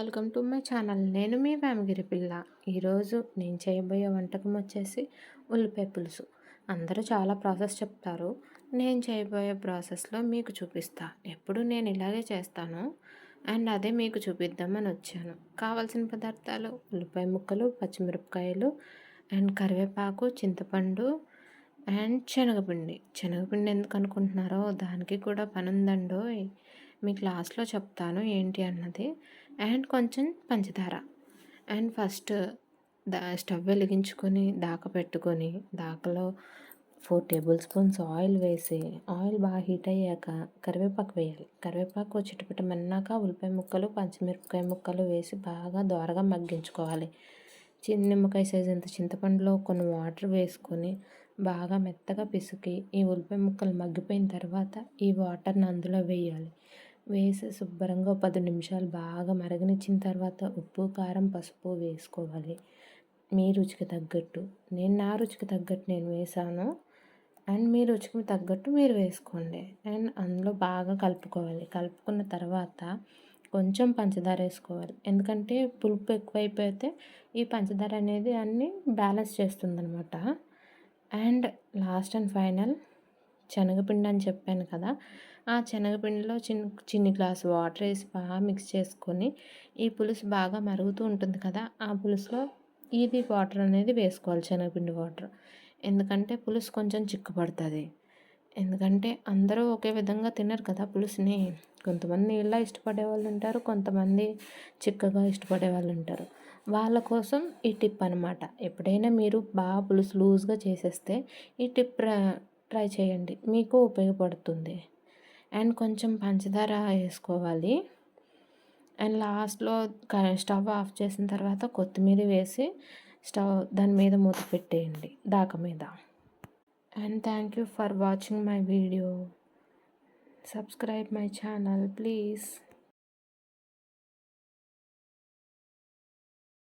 Welcome to my channel. నేను మీ వేమగిరి పిల్ల. ఈరోజు నేను చేయబోయే వంటకం వచ్చేసి ఉల్లిపాయ పులుసు. అందరూ చాలా ప్రాసెస్ చెప్తారు. నేను చేయబోయే ప్రాసెస్లో మీకు చూపిస్తా. ఎప్పుడు నేను ఇలాగే చేస్తాను అండ్ అదే మీకు చూపిద్దామని వచ్చాను. కావాల్సిన పదార్థాలు ఉల్లిపాయ ముక్కలు పచ్చిమిరపకాయలు అండ్ కరివేపాకు చింతపండు అండ్ శనగపిండి. శనగపిండి ఎందుకు అనుకుంటున్నారో దానికి కూడా పని ఉందండో మీకు లాస్ట్లో చెప్తాను ఏంటి అన్నది. అండ్ కొంచెం పంచదార. అండ్ ఫస్ట్ దా స్టవ్ వెలిగించుకొని దాక పెట్టుకొని దాకలో ఫోర్ టేబుల్ స్పూన్స్ ఆయిల్ వేసి ఆయిల్ బాగా హీట్ అయ్యాక కరివేపాకు వేయాలి. కరివేపాకు చిట్టుపిట్ట మన్నాక ఉల్లిపాయ ముక్కలు పచ్చిమిరపకాయ ముక్కలు వేసి బాగా దోరగా మగ్గించుకోవాలి. చిన్న నిమ్మకాయ సైజ్ అంత చింతపండులో కొన్ని వాటర్ వేసుకొని బాగా మెత్తగా పిసికి ఈ ఉల్లిపాయ ముక్కలు మగ్గిపోయిన తర్వాత ఈ వాటర్ని అందులో వేయాలి. వేసి శుభ్రంగా పది నిమిషాలు బాగా మరగనిచ్చిన తర్వాత ఉప్పు కారం పసుపు వేసుకోవాలి. మీ రుచికి తగ్గట్టు. నేను నా రుచికి తగ్గట్టు నేను వేసాను. అండ్ మీ రుచికి తగ్గట్టు మీరు వేసుకోండి. అండ్ అందులో బాగా కలుపుకోవాలి. కలుపుకున్న తర్వాత కొంచెం పంచదార వేసుకోవాలి. ఎందుకంటే పులుపు ఎక్కువైపోతే ఈ పంచదార అనేది అన్నీ బ్యాలెన్స్ చేస్తుందనమాట అండ్ లాస్ట్ అండ్ ఫైనల్ శనగపిండి అని చెప్పాను కదా ఆ శనగపిండిలో చిన్న చిన్ని గ్లాసు వాటర్ వేసి బాగా మిక్స్ చేసుకొని ఈ పులుసు బాగా మరుగుతూ ఉంటుంది కదా ఆ పులుసులో ఇది వాటర్ అనేది వేసుకోవాలి శనగపిండి వాటర్. ఎందుకంటే పులుసు కొంచెం చిక్కుపడుతుంది. ఎందుకంటే అందరూ ఒకే విధంగా తినరు కదా పులుసుని. కొంతమంది నీళ్ళ ఇష్టపడే వాళ్ళు ఉంటారు కొంతమంది చిక్కగా ఇష్టపడే వాళ్ళు ఉంటారు. వాళ్ళ కోసం ఈ టిప్ అనమాట ఎప్పుడైనా మీరు బాగా పులుసు లూజ్గా చేసేస్తే ఈ టిప్ ట్రై చేయండి. మీకు ఉపయోగపడుతుంది. అండ్ కొంచెం పంచదార వేసుకోవాలి. అండ్ లాస్ట్లో స్టవ్ ఆఫ్ చేసిన తర్వాత కొత్తిమీర వేసి స్టవ్ దాని మీద మూత పెట్టేయండి దాక మీద. And thank you for watching my video. Subscribe my channel please.